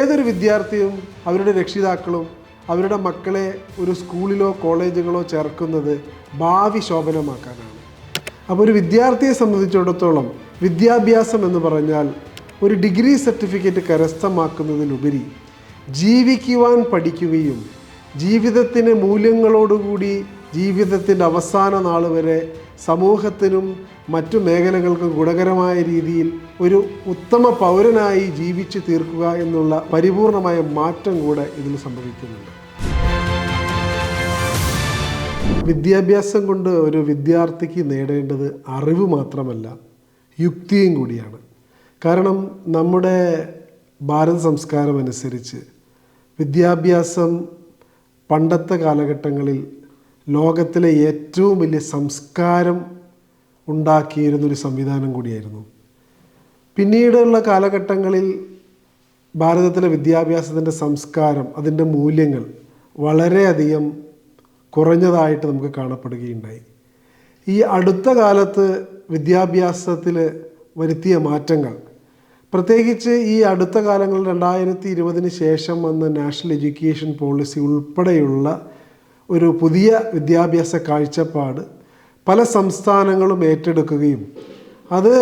ഏതൊരു വിദ്യാർത്ഥിയും അവരുടെ രക്ഷിതാക്കളും അവരുടെ മക്കളെ ഒരു സ്കൂളിലോ കോളേജുകളോ ചേർക്കുന്നത് ഭാവി ശോഭനമാക്കാനാണ്. അപ്പോൾ ഒരു വിദ്യാർത്ഥിയെ സംബന്ധിച്ചിടത്തോളം വിദ്യാഭ്യാസം എന്ന് പറഞ്ഞാൽ ഒരു ഡിഗ്രി സർട്ടിഫിക്കറ്റ് കരസ്ഥമാക്കുന്നതിലുപരി ജീവിക്കുവാൻ പഠിക്കുകയും ജീവിതത്തിന് മൂല്യങ്ങളോടുകൂടി ജീവിതത്തിന്റെ അവസാന നാൾ വരെ സമൂഹത്തിനും മറ്റു മേഖലകൾക്കും ഗുണകരമായ രീതിയിൽ ഒരു ഉത്തമ പൗരനായി ജീവിച്ചു തീർക്കുക എന്നുള്ള പരിപൂർണമായ മാറ്റം കൂടെ ഇതിൽ സംഭവിക്കുന്നുണ്ട്. വിദ്യാഭ്യാസം കൊണ്ട് ഒരു വിദ്യാർത്ഥിക്ക് നേടേണ്ടത് അറിവ് മാത്രമല്ല യുക്തിയും കൂടിയാണ്. കാരണം നമ്മുടെ ഭാരത സംസ്കാരം അനുസരിച്ച് വിദ്യാഭ്യാസം പണ്ടത്തെ കാലഘട്ടങ്ങളിൽ ലോകത്തിലെ ഏറ്റവും വലിയ സംസ്കാരം ഉണ്ടാക്കിയിരുന്നൊരു സംവിധാനം കൂടിയായിരുന്നു. പിന്നീടുള്ള കാലഘട്ടങ്ങളിൽ ഭാരതത്തിലെ വിദ്യാഭ്യാസത്തിന്റെ സംസ്കാരം അതിന്റെ മൂല്യങ്ങൾ വളരെയധികം കുറഞ്ഞതായിട്ട് നമുക്ക് കാണപ്പെടുകയുണ്ടായി. ഈ അടുത്ത കാലത്ത് വിദ്യാഭ്യാസത്തിൽ വരുത്തിയ മാറ്റങ്ങൾ പ്രത്യേകിച്ച് ഈ അടുത്ത കാലങ്ങളിൽ രണ്ടായിരത്തി ഇരുപതിന് ശേഷം വന്ന നാഷണൽ എഡ്യൂക്കേഷൻ പോളിസി ഉൾപ്പെടെയുള്ള ഒരു പുതിയ വിദ്യാഭ്യാസ കാഴ്ചപ്പാട് പല സംസ്ഥാനങ്ങളും ഏറ്റെടുക്കുകയും അത്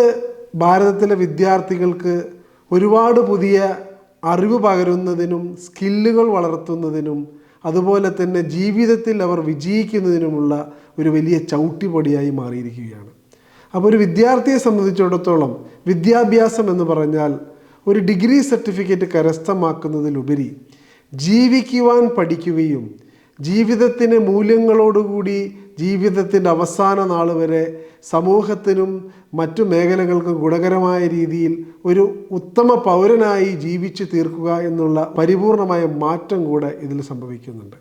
ഭാരതത്തിലെ വിദ്യാർത്ഥികൾക്ക് ഒരുപാട് പുതിയ അറിവ് പകരുന്നതിനും സ്കില്ലുകൾ വളർത്തുന്നതിനും അതുപോലെ തന്നെ ജീവിതത്തിൽ അവർ വിജയിക്കുന്നതിനുമുള്ള ഒരു വലിയ ചവിട്ടിപ്പൊടിയായി മാറിയിരിക്കുകയാണ്. അപ്പോൾ ഒരു വിദ്യാർത്ഥിയെ സംബന്ധിച്ചിടത്തോളം വിദ്യാഭ്യാസം എന്ന് പറഞ്ഞാൽ ഒരു ഡിഗ്രി സർട്ടിഫിക്കറ്റ് കരസ്ഥമാക്കുന്നതിലുപരി ജീവിക്കുവാൻ പഠിക്കുകയും ജീവിതത്തിന് മൂല്യങ്ങളോടുകൂടി ജീവിതത്തിന്റെ അവസാന നാൾ വരെ സമൂഹത്തിനും മറ്റു മേഖലകൾക്കും ഗുണകരമായ രീതിയിൽ ഒരു ഉത്തമ പൗരനായി ജീവിച്ചു തീർക്കുക എന്നുള്ള പരിപൂർണമായ മാറ്റം കൂടെ ഇതിൽ സംഭവിക്കുന്നുണ്ട്.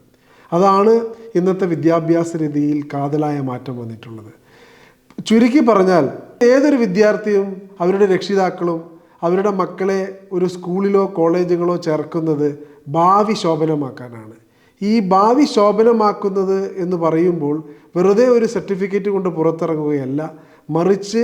അതാണ് ഇന്നത്തെ വിദ്യാഭ്യാസ രീതിയിൽ കാതലായ മാറ്റം വന്നിട്ടുള്ളത്. ചുരുക്കി പറഞ്ഞാൽ ഏതൊരു വിദ്യാർത്ഥിയും അവരുടെ രക്ഷിതാക്കളും അവരുടെ മക്കളെ ഒരു സ്കൂളിലോ കോളേജുകളോ ചേർക്കുന്നത് ഭാവി ശോഭനമാക്കാനാണ്. ഈ ഭാവി ശോഭനമാക്കുന്നത് എന്ന് പറയുമ്പോൾ വെറുതെ ഒരു സർട്ടിഫിക്കറ്റ് കൊണ്ട് പുറത്തിറങ്ങുകയല്ല. മറിച്ച്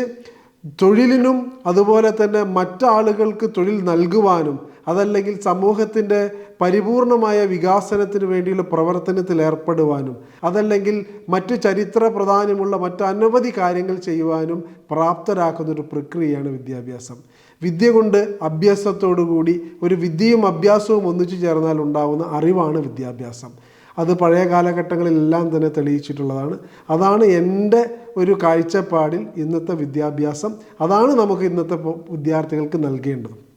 തൊഴിലിനും അതുപോലെ തന്നെ മറ്റാളുകൾക്ക് തൊഴിൽ നൽകുവാനും അതല്ലെങ്കിൽ സമൂഹത്തിന്റെ പരിപൂർണമായ വികാസനത്തിന് വേണ്ടിയുള്ള പ്രവർത്തനത്തിൽ ഏർപ്പെടുവാനും അതല്ലെങ്കിൽ മറ്റ് ചരിത്ര പ്രധാനമുള്ള മറ്റ് അനവധി കാര്യങ്ങൾ ചെയ്യുവാനും പ്രാപ്തരാക്കുന്ന ഒരു പ്രക്രിയയാണ് വിദ്യാഭ്യാസം. വിദ്യ കൊണ്ട് അഭ്യാസത്തോടുകൂടി ഒരു വിദ്യയും അഭ്യാസവും ഒന്നിച്ചു ചേർന്നാൽ ഉണ്ടാകുന്ന അറിവാണ് വിദ്യാഭ്യാസം. അത് പഴയ കാലഘട്ടങ്ങളിലെല്ലാം തന്നെ തെളിയിച്ചിട്ടുള്ളതാണ്. അതാണ് എന്റെ ഒരു കാഴ്ചപ്പാടിൽ ഇന്നത്തെ വിദ്യാഭ്യാസം. അതാണ് നമുക്ക് ഇന്നത്തെ വിദ്യാർത്ഥികൾക്ക് നൽകേണ്ടത്.